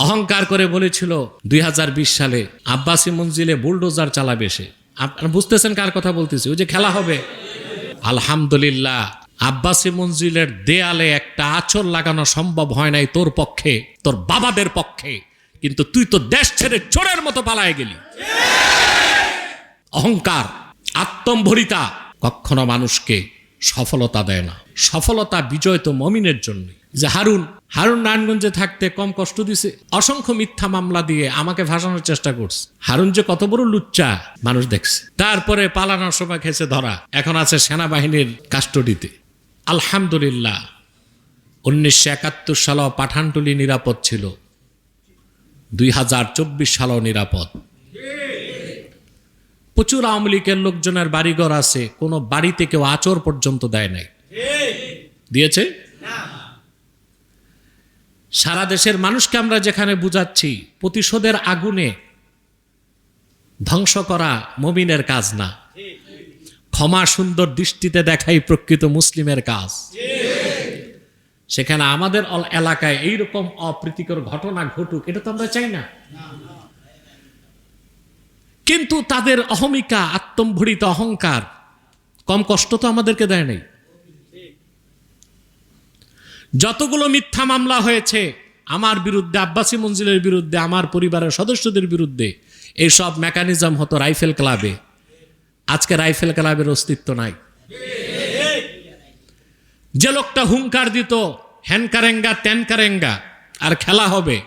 অহংকার করে বলেছিল, দুই হাজার বিশ সালে আব্বাসী মঞ্জিলে বুলডোজার চালাবে সে। আপনারা বুঝতেছেন কার কথা বলতেছি? ওই যে খেলা হবে। আলহামদুলিল্লাহ, আব্বাসী মঞ্জিলের দেয়ালে একটা আচর লাগানো সম্ভব হয় নাই তোর পক্ষে, তোর বাবাদের পক্ষে। কিন্তু তুই তো দেশ ছেড়ে চোরের মতো পালায় গেলি। অহংকার, আত্মম্ভরিতা কখনো মানুষকে সফলতা দেয় না। সফলতা বিজয় তো মমিনের জন্য যে হারুন হারুন নারায়ণগঞ্জে থাকতে কম কষ্ট দিছে। অসংখ্য মিথ্যা মামলা দিয়ে আমাকে ভাসানোর চেষ্টা করছে। হারুন যে কত বড় লুচ্চা মানুষ দেখছে। তারপরে পালানোর সময় খেছে ধরা। এখন আছে সেনাবাহিনীর কাস্টডিতে। আলহামদুলিল্লাহ, উনিশশো একাত্তর সালও পাঠানটুলি নিরাপদ ছিল। দুই হাজার চব্বিশ সালও নিরাপদ। প্রচুর আওয়ামী লীগের লোকজনের বাড়িঘর আছে, কোনো বাড়িতে কেউ আচর পর্যন্ত দেয় নাই। দিয়েছে? সারা দেশের মানুষকে আমরা যেখানে বুঝাচ্ছি, প্রতিশোধের আগুনে ধ্বংস করা মমিনের কাজ না। ক্ষমা সুন্দর দৃষ্টিতে দেখাই প্রকৃত মুসলিমের কাজ। সেখানে আমাদের এলাকায় এইরকম অপ্রীতিকর ঘটনা ঘটুক, এটা তো আমরা চাই না। কিন্তু তাদের অহমিকা, আত্মম্ভরিত অহংকার, কম কষ্ট তো আমাদেরকে দেয় নাই। যতগুলো মিথ্যা মামলা হয়েছে, আমার বিরুদ্ধে, আব্বাসী মঞ্জিলের বিরুদ্ধে, আমার পরিবারের সদস্যদের বিরুদ্ধে এইসব মেকানিজম হতো রাইফেল ক্লাবে। আজকে রাইফেল ক্লাবের অস্তিত্ব নাই। যে লোকটা হুঙ্কার দিত হ্যান কারেঙ্গা ত্যান কারেঙ্গা আর খেলা হবে।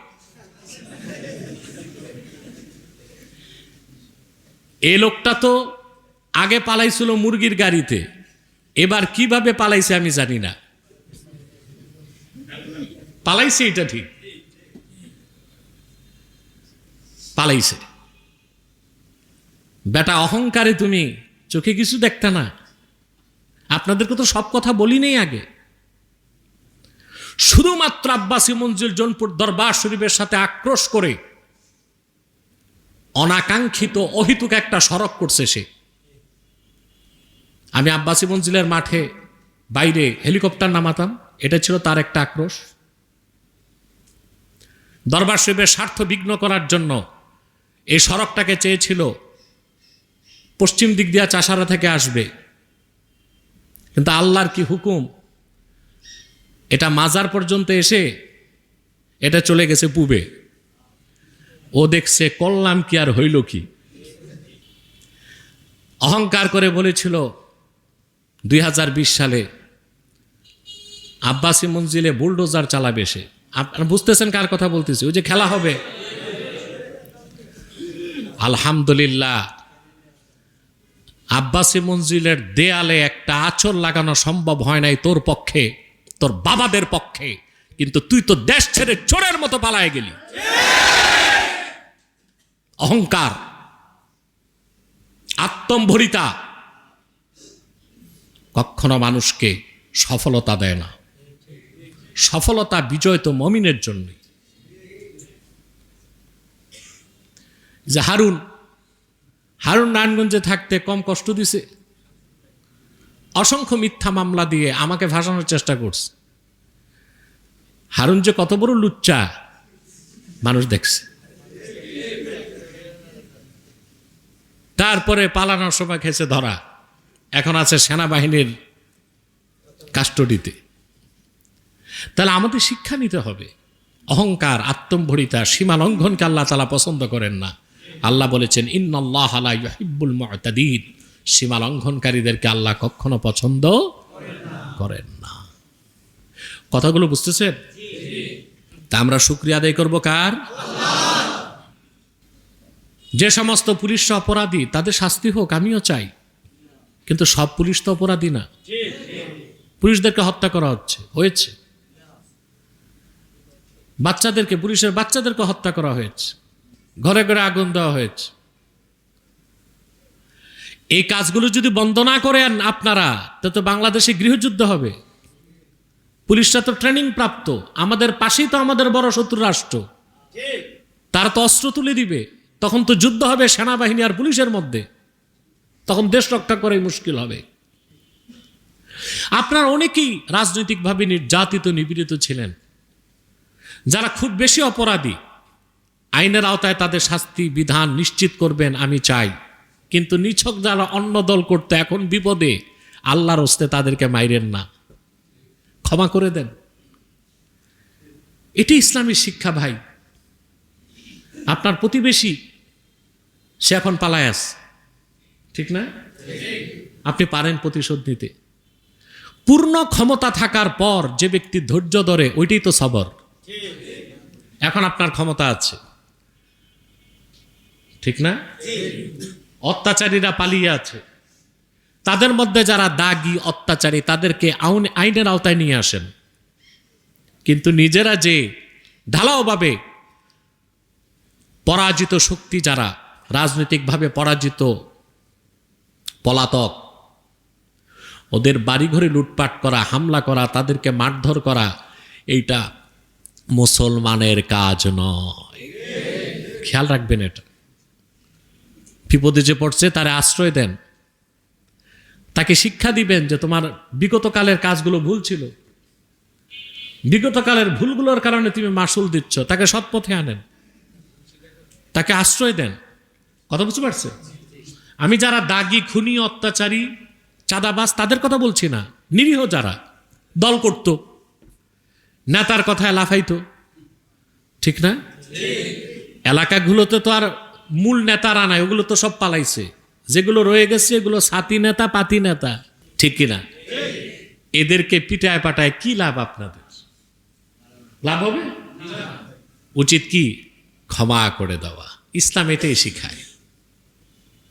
এই লোকটা তো আগে পালাইছিল মুরগির গাড়িতে। এবার কীভাবে পালাইছে আমি জানি না। পালাইছে এটা ঠিক। পালাইছে। বেটা, অহংকারে তুমি চোখে কিছু দেখতে না। আপনাদেরকে তো সব কথা বলি নেই আগে। শুধুমাত্র আব্বাসী মঞ্জিল জনপুর দরবার শরীফের সাথে আক্রোশ করে অনাকাঙ্ক্ষিত অহিতুক একটা সড়ক করছে সে। আমি আব্বাসী মঞ্জিলের মাঠে বাইরে হেলিকপ্টার নামাতাম, এটা ছিল তার একটা আক্রোশ। দরবার শরীফের স্বার্থ বিঘ্ন করার জন্য এই সড়কটাকে চেয়েছিল, পশ্চিম দিক দিয়া চাষারা থেকে আসবে। কিন্তু আল্লাহর কি হুকুম? এটা মাজার পর্যন্ত এসে এটা চলে গেছে পুবে। ও দেখছে করলাম কি আর হইল কি? অহংকার করে বলেছিল, দুই হাজার বিশ সালে আব্বাসী মঞ্জিলে বুলডোজার চালাবে সে। আপনারা বুঝতেছেন কার কথা বলতেছি? ওই যে খেলা হবে। আলহামদুলিল্লাহ, আব্বাসী মঞ্জিলের দেয়ালে একটা আচর লাগানো সম্ভব হয় নাই তোর পক্ষে, তোর বাবাদের পক্ষে। কিন্তু তুই তো দেশ ছেড়ে চোরের মতো পালায় গেলি। অহংকার, আত্মম্ভরিতা কখনো মানুষকে সফলতা দেয় না। সফলতা বিজয় তো মমিনের জন্য যে হারুন হারুন নারায়ণগঞ্জে থাকতে কম কষ্ট দিছে। অসংখ্য মিথ্যা মামলা দিয়ে আমাকে ভাসানোর চেষ্টা করছে। হারুন যে কত বড় লুচ্চা মানুষ দেখছে। তারপরে পালানোর সময় খেছে ধরা। এখন আছে সেনাবাহিনীর কাস্টডিতে। তাহলে আমাদের শিক্ষা নিতে হবে। অহংকার, আত্মম্ভরিতা, সীমা লঙ্ঘনকে আল্লাহ তালা পছন্দ করেন না। আল্লাহ বলেছেন ইন্নআল্লাহ মুতাদিন। সীমা লঙ্ঘনকারীদেরকে আল্লাহ কখনো পছন্দ করেন না। কথাগুলো বুঝতেছেন? তা আমরা শুক্রিয়া আদায় করব কার? যে সমস্ত পুলিশরা অপরাধী, তাদের শাস্তি হোক, আমিও চাই। কিন্তু সব পুলিশ তো অপরাধী না। পুলিশদেরকে হত্যা করা হচ্ছে, হয়েছে। বাচ্চাদেরকে, পুলিশের বাচ্চাদেরকে হত্যা করা হয়েছে। ঘরে ঘরে আগুন দেওয়া হয়েছে। এই কাজগুলো যদি বন্ধ না করেন আপনারা, তো তো বাংলাদেশে গৃহযুদ্ধ হবে। পুলিশরা তো ট্রেনিং প্রাপ্ত। আমাদের পাশেই তো আমাদের বড় শত্রু রাষ্ট্র। তারা তো অস্ত্র তুলে দিবে। তখন তো যুদ্ধ হবে সেনাবাহিনী আর পুলিশের মধ্যে। তখন দেশ রক্ষা করাই মুশকিল হবে। আপনার অনেকেই রাজনৈতিকভাবে নির্যাতিত, নিপীড়িত ছিলেন। যারা খুব বেশি অপরাধী, আইনের আওতায় তাদের শাস্তি, বিধান নিশ্চিত করবেন, আমি চাই। কিন্তু নিছক যারা অন্য দল করতে, এখন বিপদে আল্লাহর হস্তে তাদেরকে মাইরেন না। ক্ষমা করে দেন। এটি ইসলামী শিক্ষা ভাই। আপনার প্রতিবেশী সে এখন পালায় আস ঠিক না? আপনি পারেন প্রতিশোধ নিতে। পূর্ণ ক্ষমতা থাকার পর যে ব্যক্তি ধৈর্য ধরে, ওইটাই তো সবর। এখন আপনার ক্ষমতা আছে। ঠিক না? অত্যাচারীরা পালিয়ে আছে। তাদের মধ্যে যারা দাগি, অত্যাচারী, তাদেরকে আউন- আইনের আওতায় নিয়ে আসেন। কিন্তু নিজেরা যে ঢালাওভাবে পরাজিত শক্তি যারা রাজনৈতিকভাবে পরাজিত পলাতক। ওদের বাড়িঘরে লুটপাট করা, হামলা করা, তাদেরকে মারধর করা, এইটা মুসলমানের কাজ নয়। খেয়াল রাখবেন এটা। বিপদে যে পড়ছে, তারে আশ্রয় দেন। তাকে শিক্ষা দিবেন যে তোমার বিগত কালের কাজগুলো ভুল ছিল। বিগত কালের ভুলগুলোর কারণে তুমি মাসুল দিচ্ছ, তাকে সৎপথে আনেন। তাকে আশ্রয় দেন। কথা বুঝতে পারছে? আমি যারা দাগি, খুনি, অত্যাচারী চাঁদাবাস তাদের কথা বলছি না। নিরীহ যারা, দল করত, নেতার কথায় লাফাইতো। ঠিক না? এলাকাগুলোতে তো আর মূল নেতারা নাই ওগুলো তো সব পালাইছে। যেগুলো রয়ে গেছে, এগুলো সাথী নেতা, পাতি নেতা। ঠিক কিনা? এদেরকে পিটায় পাটায় কি লাভ আপনাদের? লাভ হবে? উচিত কি? ক্ষমা করে দেওয়া। ইসলাম এটাই শিখায়।